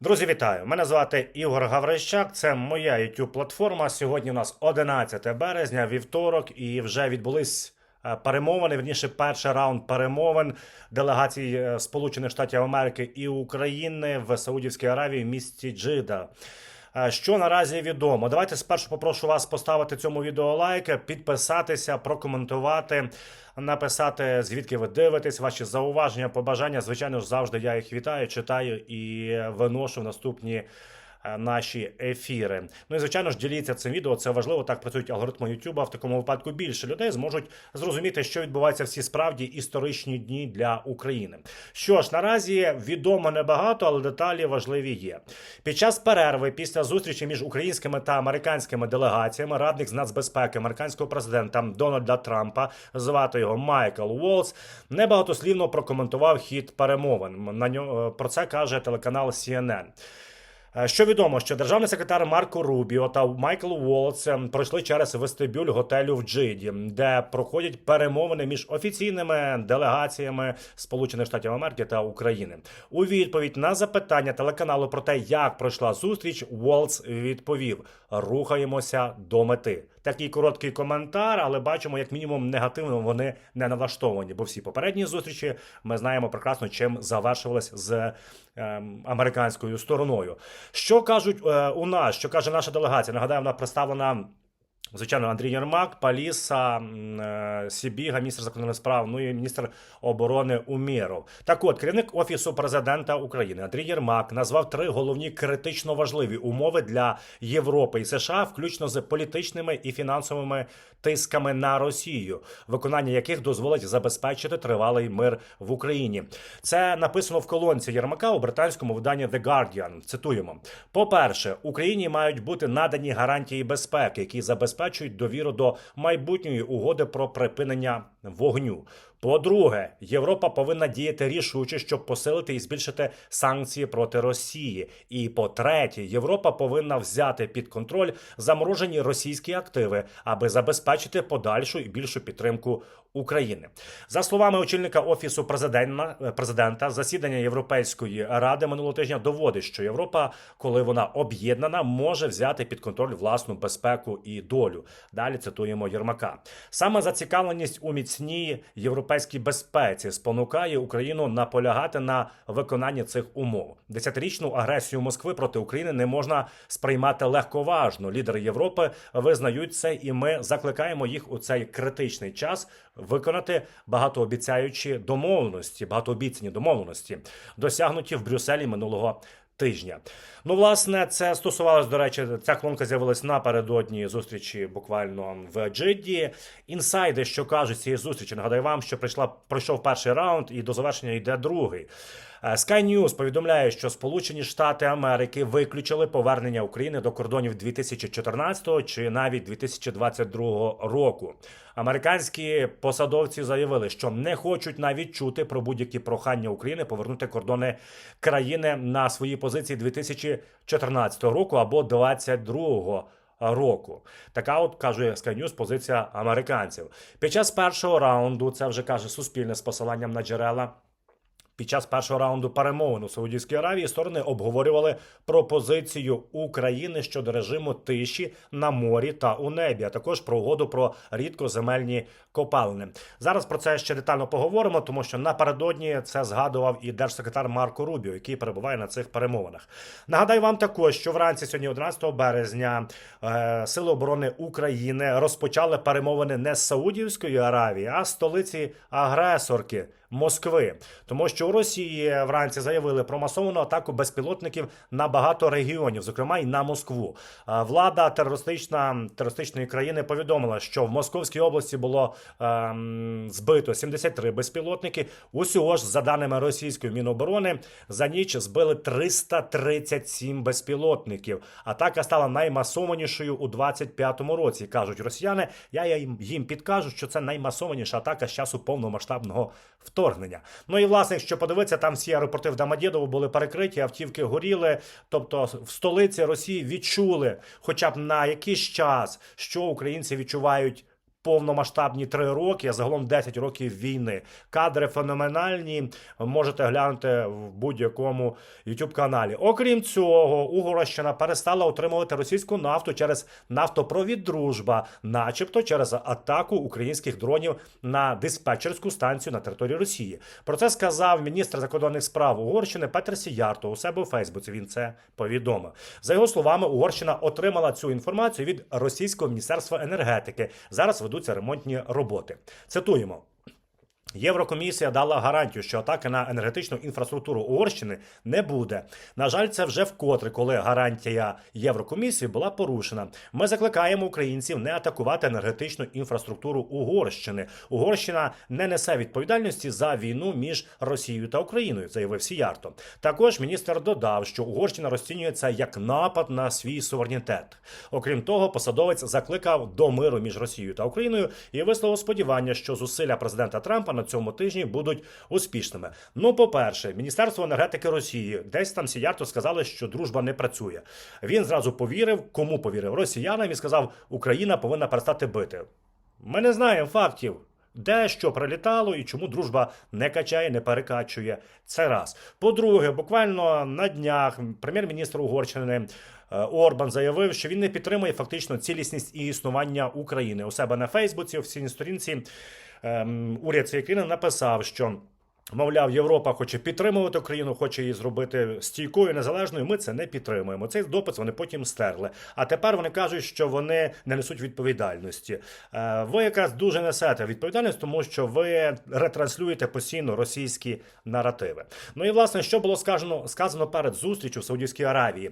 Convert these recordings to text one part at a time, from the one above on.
Друзі, вітаю! Мене звати Ігор Гаврищак. Це моя youtube платформа. Сьогодні у нас 11 березня, вівторок, і вже відбулись е, перемовини. Верніше, перший раунд перемовин делегацій е, Сполучених Штатів Америки і України в Саудівській Аравії в місті Джида. Е, Що наразі відомо? Давайте спершу попрошу вас поставити цьому відео лайк, підписатися, прокоментувати, написати звідки ви дивитесь, ваші зауваження, побажання. Звичайно ж, завжди я їх вітаю, читаю і виношу в наступні. Е, Наші ефіри. Ну і звичайно ж діліться цим відео. Це важливо. Так працюють алгоритми YouTube. В такому випадку більше людей зможуть зрозуміти, що відбувається в ці справді історичні дні для України. Що ж, наразі відомо небагато, але деталі важливі є. Під час перерви після зустрічі між українськими та американськими делегаціями радник з нацбезпеки американського президента Дональда Трампа, звати його Майкл Уолс, небагатослівно прокоментував хід перемовин. На нього про це каже телеканал CNN. Е, Що відомо, що державний секретар Марко Рубіо та Майкл Уолц е, пройшли через вестибюль готелю в Джиді, де проходять перемовини між офіційними делегаціями Сполучених Штатів Америки та України. У відповідь на запитання телеканалу про те, як пройшла зустріч, Уолтс відповів: рухаємося до мети. Такий короткий коментар, але бачимо, як мінімум негативно вони не налаштовані, бо всі попередні зустрічі ми знаємо прекрасно, чим завершувалися з ем, американською стороною. Що кажуть е, у нас? Що каже наша делегація? Нагадаю, вона представлена. Звичайно, Андрій Єрмак, Паліса, е, Сібіга, міністр закордонних справ, ну і міністр оборони Умєров. Так от, керівник офісу президента України Андрій Єрмак назвав три головні критично важливі умови для Європи і США, включно з політичними і фінансовими тисками на Росію, виконання яких дозволить забезпечити тривалий мир в Україні. Це написано в колонці Єрмака у британському виданні The Guardian. Цитуємо: по-перше, Україні мають бути надані гарантії безпеки, які забезпечують довіру до майбутньої угоди про припинення вогню. По-друге, Європа повинна діяти рішуче, щоб посилити і збільшити санкції проти Росії. І по-третє, Європа повинна взяти під контроль заморожені російські активи, аби забезпечити подальшу і більшу підтримку України. За словами очільника офісу президента, президента, засідання Європейської ради минулого тижня доводить, що Європа, коли вона об'єднана, може взяти під контроль власну безпеку і долю. Далі цитуємо Єрмака. Саме зацікавленість у міцній європейській безпеці спонукає Україну наполягати на виконанні цих умов. Десятирічну агресію Москви проти України не можна сприймати легковажно. Лідери Європи визнають це, і ми закликаємо їх у цей критичний час виконати багатообіцяючі домовленості, багатообіцяні домовленості, досягнуті в Брюсселі минулого. Тижня. Ну, власне, це стосувалось, до речі, ця колонка з'явилась напередодні зустрічі буквально в Джидді. Інсайди, що кажуть цієї зустрічі, нагадаю вам, що прийшла пройшов перший раунд і до завершення йде другий. Е, Sky News повідомляє, що Сполучені Штати Америки виключили повернення України до кордонів 2014 чи навіть 2022 року. Американські посадовці заявили, що не хочуть навіть чути про будь-які прохання України повернути кордони країни на свої позиції 2014 року або 2022 року. Така, от каже Sky News, позиція американців. Під час першого раунду це вже каже Суспільне з посиланням на джерела. Під час першого раунду перемовин у Саудівській Аравії сторони обговорювали пропозицію України щодо режиму тиші на морі та у небі, а також про угоду про рідкоземельні копалини. Зараз про це ще детально поговоримо, тому що напередодні це згадував і держсекретар Марко Рубіо, який перебуває на цих перемовинах. Нагадаю вам також, що вранці сьогодні, 11 березня, е, Сили оборони України розпочали перемовини не з Саудівської Аравії, а з столиці агресорки. Москви, тому що у Росії вранці заявили про масовану атаку безпілотників на багато регіонів, зокрема і на Москву. Влада терористична терористичної країни повідомила, що в Московській області було ем, збито 73 безпілотники. Усього ж, за даними російської міноборони, за ніч збили 337 безпілотників. Атака стала наймасованішою у 25-му році. кажуть росіяни. Я їм, їм підкажу, що це наймасованіша атака з часу повномасштабного вторгнення. Ну і власне, якщо подивитися, там всі аеропорти в Дамадєдово були перекриті, автівки горіли. Тобто в столиці Росії відчули, хоча б на якийсь час, що українці відчувають повномасштабні три роки, а загалом 10 років війни. Кадри феноменальні. Можете глянути в будь-якому youtube каналі. Окрім цього, Угорщина перестала отримувати російську нафту через нафтопровід Дружба, начебто через атаку українських дронів на диспетчерську станцію на території Росії. Про це сказав міністр закордонних справ Угорщини Петер Сіярто у себе у Фейсбуці. Він це повідомив. За його словами, Угорщина отримала цю інформацію від російського міністерства енергетики. Зараз ведуться ремонтні роботи. Цитуємо. Єврокомісія дала гарантію, що атаки на енергетичну інфраструктуру Угорщини не буде. На жаль, це вже вкотре, коли гарантія Єврокомісії була порушена. Ми закликаємо українців не атакувати енергетичну інфраструктуру Угорщини. Угорщина не несе відповідальності за війну між Росією та Україною, заявив Сіярто. Також міністр додав, що Угорщина розцінюється як напад на свій суверенітет. Окрім того, посадовець закликав до миру між Росією та Україною і висловив сподівання, що зусилля президента Трампа на цьому тижні будуть успішними. Ну, по-перше, Міністерство енергетики Росії десь там Сіярто сказали, що дружба не працює. Він зразу повірив, кому повірив росіянам і сказав, Україна повинна перестати бити. Ми не знаємо фактів. Де що прилітало і чому дружба не качає, не перекачує. Це раз. По-друге, буквально на днях прем'єр-міністр Угорщини е, Орбан заявив, що він не підтримує фактично цілісність і існування України у себе на Фейсбуці, офіційній сторінці. Ем, Уряд цієї країни написав, що. Мовляв, Європа хоче підтримувати Україну, хоче її зробити стійкою, незалежною. Ми це не підтримуємо. Цей допис вони потім стерли. А тепер вони кажуть, що вони не несуть відповідальності. Е, Ви якраз дуже несете відповідальність, тому що ви ретранслюєте постійно російські наративи. Ну і власне, що було сказано сказано перед зустрічю в Саудівській Аравії.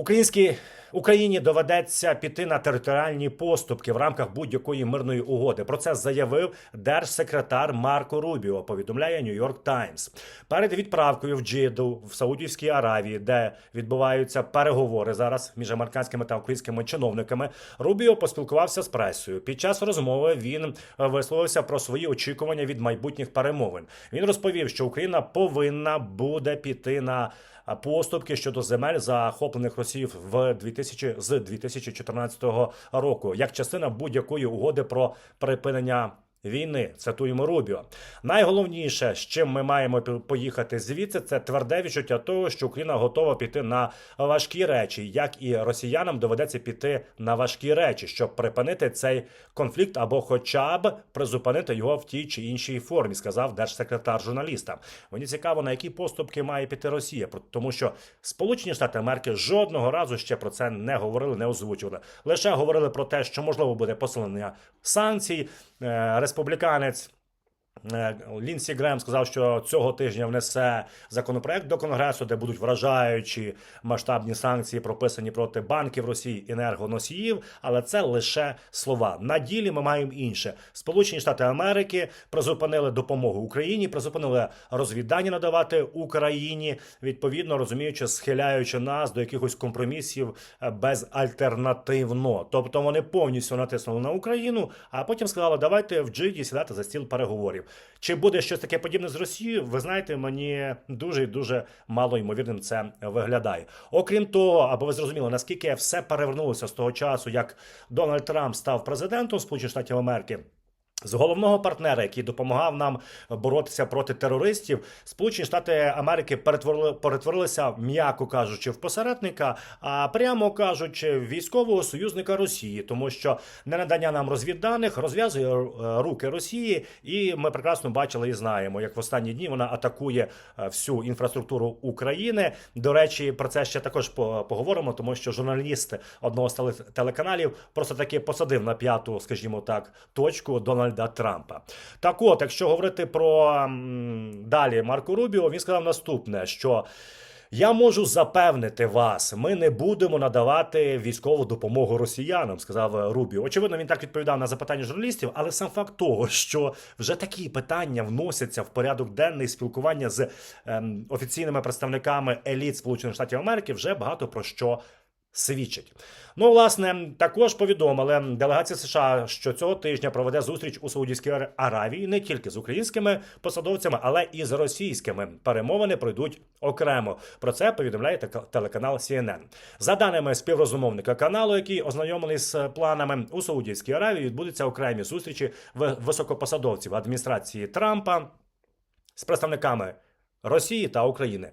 Українській Україні доведеться піти на територіальні поступки в рамках будь-якої мирної угоди. Про це заявив держсекретар Марко Рубіо. Повідомляє Нью-Йорк Таймс. Перед відправкою в Джиду в Саудівській Аравії, де відбуваються переговори зараз між американськими та українськими чиновниками. Рубіо поспілкувався з пресою. Під час розмови він висловився про свої очікування від майбутніх перемовин. Він розповів, що Україна повинна буде піти на поступки щодо земель, захоплених Росією в 2000, з 2014 року, як частина будь-якої угоди про припинення. Війни цитуємо Рубіо. Найголовніше, з чим ми маємо поїхати звідси, це тверде відчуття того, що Україна готова піти на важкі речі, як і росіянам доведеться піти на важкі речі, щоб припинити цей конфлікт або, хоча б призупинити його в тій чи іншій формі, сказав держсекретар журналістам. Мені цікаво, на які поступки має піти Росія, тому що Сполучені Штати Америки жодного разу ще про це не говорили, не озвучували. Лише говорили про те, що можливо буде посилення санкцій. Республіканець Лінсі Грем сказав, що цього тижня внесе законопроект до Конгресу, де будуть вражаючі масштабні санкції, прописані проти банків Росії енергоносіїв. Але це лише слова. На ділі ми маємо інше. Сполучені Штати Америки призупинили допомогу Україні, призупинили розвідання надавати Україні, відповідно розуміючи, схиляючи нас до якихось компромісів е, безальтернативно. Тобто вони повністю натиснули на Україну, а потім сказали, давайте в Джиді сідати за стіл переговорів. Чи буде щось таке подібне з Росією? Ви знаєте, мені дуже і дуже мало ймовірним це виглядає. Окрім того, аби ви зрозуміли, наскільки все перевернулося з того часу, як Дональд Трамп став президентом Сполучених Штатів Америки. З головного партнера, який допомагав нам боротися проти терористів, Сполучені Штати Америки перетворили перетворилися, м'яко кажучи, в посередника, а прямо кажучи, в військового союзника Росії, тому що ненадання нам розвідданих розв'язує е, руки Росії, і ми прекрасно бачили і знаємо, як в останні дні вона атакує е, всю інфраструктуру України. До речі, про це ще також по- поговоримо, тому що журналіст одного з телеканалів просто таки посадив на п'яту, скажімо так, точку Дональда Трампа. Так от, якщо говорити про далі Марко Рубіо, він сказав наступне: що. Я можу запевнити вас, ми не будемо надавати військову допомогу росіянам, сказав Рубіо. Очевидно, він так відповідав на запитання журналістів, але сам факт того, що вже такі питання вносяться в порядок денний спілкування з ем, офіційними представниками еліт Сполучених Штатів Америки, вже багато про що свідчить. Ну, власне, також повідомили делегація США, що цього тижня проведе зустріч у Саудівській Аравії не тільки з українськими посадовцями, але і з російськими. Перемовини пройдуть окремо. Про це повідомляє телеканал CNN. За даними співрозмовника каналу, який ознайомлений з планами у Саудівській Аравії, відбудуться окремі зустрічі високопосадовців адміністрації Трампа з представниками Росії та України.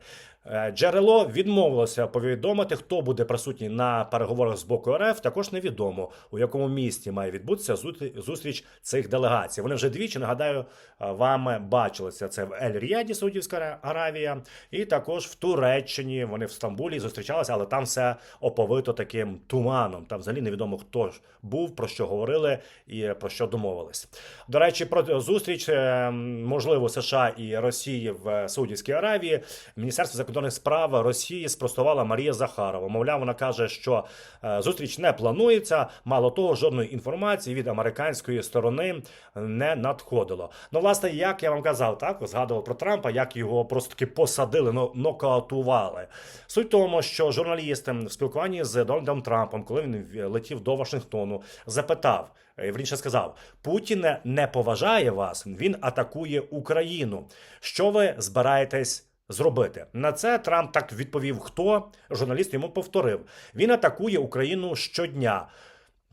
Е, Джерело відмовилося повідомити, хто буде присутній на переговорах з боку РФ. Також невідомо у якому місті має відбутися зустріч цих делегацій. Вони вже двічі нагадаю е, вам бачилися. Це в Ель-Ріаді, Саудівська Аравія, і також в Туреччині. Вони в Стамбулі зустрічалися, але там все оповито таким туманом. Там взагалі невідомо хто ж був, про що говорили і про що домовились. До речі, про зустріч е, можливо США і Росії в Саудівській Аравії. Міністерство закордонних справ Росії спростувала Марія Захарова. Мовляв, вона каже, що е, зустріч не планується. Мало того, жодної інформації від американської сторони не надходило. Ну, власне, як я вам казав, так згадував про Трампа, як його просто таки посадили, ну нокаутували. Суть в тому, що журналіст ем, в спілкуванні з Дональдом Трампом, коли він летів до Вашингтону, запитав. е, Вірніше сказав, Путін не поважає вас, він атакує Україну. Що ви збираєтесь зробити? На це Трамп так відповів: хто журналіст йому повторив. Він атакує Україну щодня.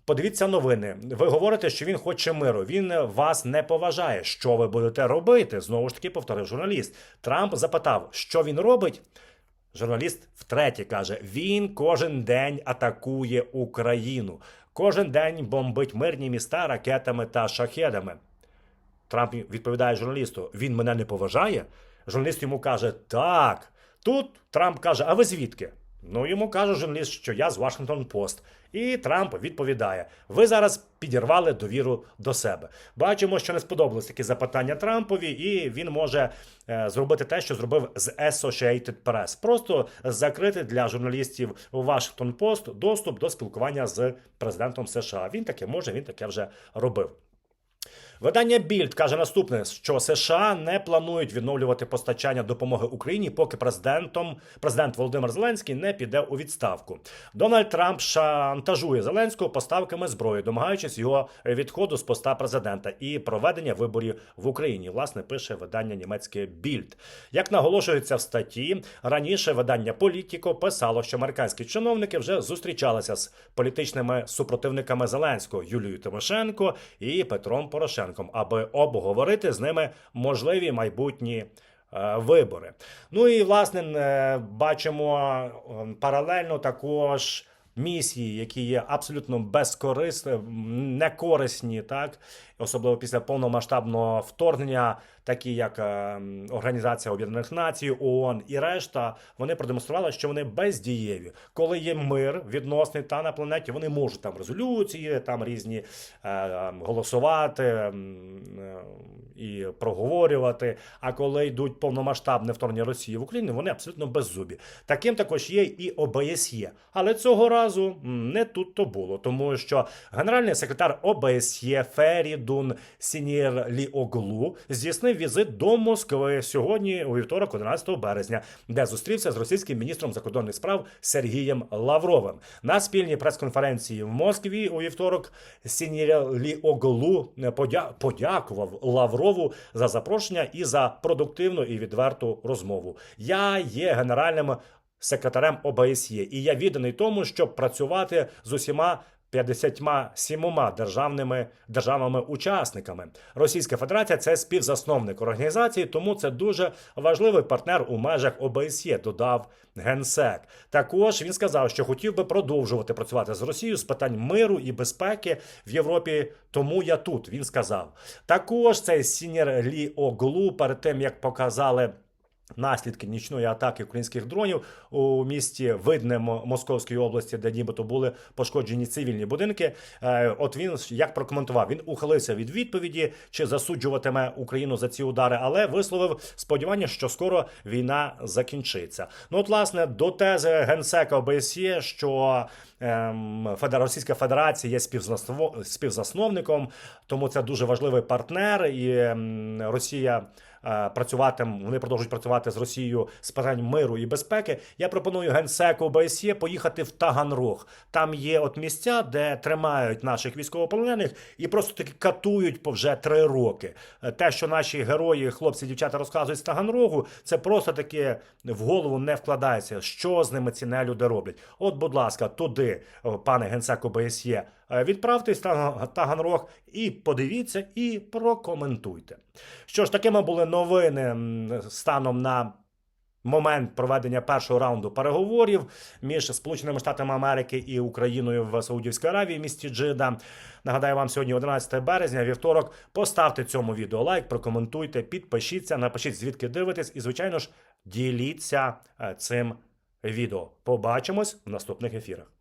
Подивіться новини. Ви говорите, що він хоче миру. Він вас не поважає. Що ви будете робити? Знову ж таки повторив журналіст. Трамп запитав, що він робить. Журналіст втретє каже: він кожен день атакує Україну, кожен день бомбить мирні міста ракетами та шахедами. Трамп відповідає журналісту: він мене не поважає. Журналіст йому каже: Так. Тут Трамп каже: А ви звідки? Ну йому каже журналіст, що я з Washington Post. І Трамп відповідає: Ви зараз підірвали довіру до себе. Бачимо, що не сподобалось такі запитання Трампові, і він може е, зробити те, що зробив з Associated Press. Просто закрити для журналістів Washington Post доступ до спілкування з президентом США. Він таке може, він таке вже робив. Видання Більд каже наступне, що США не планують відновлювати постачання допомоги Україні, поки президентом президент Володимир Зеленський не піде у відставку. Дональд Трамп шантажує Зеленського поставками зброї, домагаючись його відходу з поста президента і проведення виборів в Україні. Власне пише видання німецьке Більд. Як наголошується в статті, раніше видання Політіко писало, що американські чиновники вже зустрічалися з політичними супротивниками Зеленського Юлією Тимошенко і Петром Порошенком, аби обговорити з ними можливі майбутні. е, Вибори. Ну і власне е, бачимо паралельно також місії, які є абсолютно безкорисні, некорисні, так особливо після повномасштабного вторгнення, такі як е, Організація Об'єднаних Націй, ООН і решта, вони продемонстрували, що вони бездієві. Коли є мир відносний та на планеті, вони можуть там резолюції, там різні е, голосувати е, і проговорювати. А коли йдуть повномасштабне вторгнення Росії в Україну, вони абсолютно беззубі. Таким також є і ОБСЄ. Але цього разу не тут то було, тому що генеральний секретар ОБСЄ Ферідун Сінір Ліоглу здійснив візит до Москви сьогодні, у вівторок, 11 березня, де зустрівся з російським міністром закордонних справ Сергієм Лавровим. На спільній прес-конференції в Москві у вівторок Сінір Ліоглу подя- подякував Лаврову за запрошення і за продуктивну і відверту розмову. Я є генеральним секретарем ОБСЄ, і я відданий тому, щоб працювати з усіма 57 державними державами-учасниками. Російська Федерація це співзасновник організації, тому це дуже важливий партнер у межах ОБСЄ, додав генсек. Також він сказав, що хотів би продовжувати працювати з Росією з питань миру і безпеки в Європі. Тому я тут. Він сказав. Також цей сінір Лі Оглу перед тим як показали. Наслідки нічної атаки українських дронів у місті Видне Московської області, де нібито були пошкоджені цивільні будинки. Е, От він як прокоментував, він ухилився від відповіді, чи засуджуватиме Україну за ці удари, але висловив сподівання, що скоро війна закінчиться. Ну от, власне, до тези генсека ОБСЄ, що ем, Російська Федерація є співзаснов- співзасновником, тому це дуже важливий партнер, і ем, Росія е, працювати, вони продовжують працювати з Росією з питань миру і безпеки. Я пропоную генсеку ОБСЄ поїхати в Таганрог. Там є от місця, де тримають наших військовополонених і просто таки катують по вже три роки. Е, Те, що наші герої, хлопці, дівчата розказують з Таганрогу, це просто таки в голову не вкладається. Що з ними ці нелюди роблять? От, будь ласка, туди, пане генсек ОБСЄ, е, відправтесь в Таганрог і подивіться і прокоментуйте. Що ж, такими були новини станом на. Момент проведення першого раунду переговорів між Сполученими Штатами Америки і Україною в Саудівській Аравії місті Джида. Нагадаю вам сьогодні 11 березня, вівторок. Поставте цьому відео лайк, прокоментуйте, підпишіться, напишіть звідки дивитесь, і звичайно ж діліться е, цим відео. Побачимось в наступних ефірах.